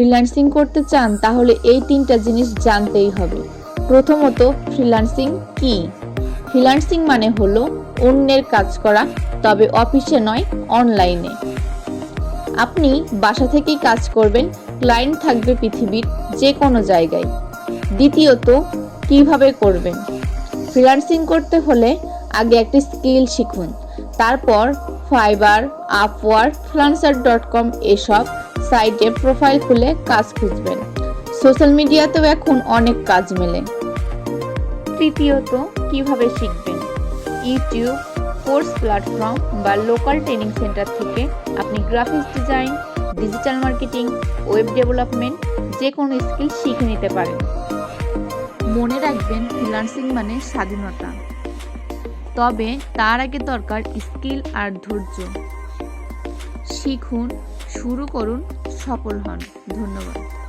Freelancing করতে চান, তাহলে এই তিনটা জিনিস জানতেই হবে। প্রথমত ফ্রিল্যান্সিং কি? ফ্রিল্যান্সিং মানে হলো অন্যের কাজ করা, তবে অফিসে নয় অনলাইনে আপনি বাসা থেকেই কাজ করবেন ক্লায়েন্ট থাকবে পৃথিবীর যে কোনো জায়গায়। দ্বিতীয়ত, কীভাবে করবেন? ফ্রিল্যান্সিং করতে হলে আগে একটি স্কিল শিখুন। তারপর Fiverr Upwork freelancer dot com এসব সাইটে প্রোফাইল খুলে কাজ খুঁজবেন। সোশ্যাল মিডিয়াতেও এখন অনেক কাজ মেলে। তৃতীয়ত কীভাবে শিখবেন? ইউটিউব কোর্স প্ল্যাটফর্ম বা লোকাল ট্রেনিং সেন্টার থেকে আপনি graphics design digital marketing web development যে কোনো স্কিল শিখে নিতে পারেন। মনে রাখবেন ফ্রিল্যান্সিং মানে স্বাধীনতা। তবে তার আগে দরকার স্কিল আর ধৈর্য। শিখুন শুরু করুন সফল হন। ধন্যবাদ।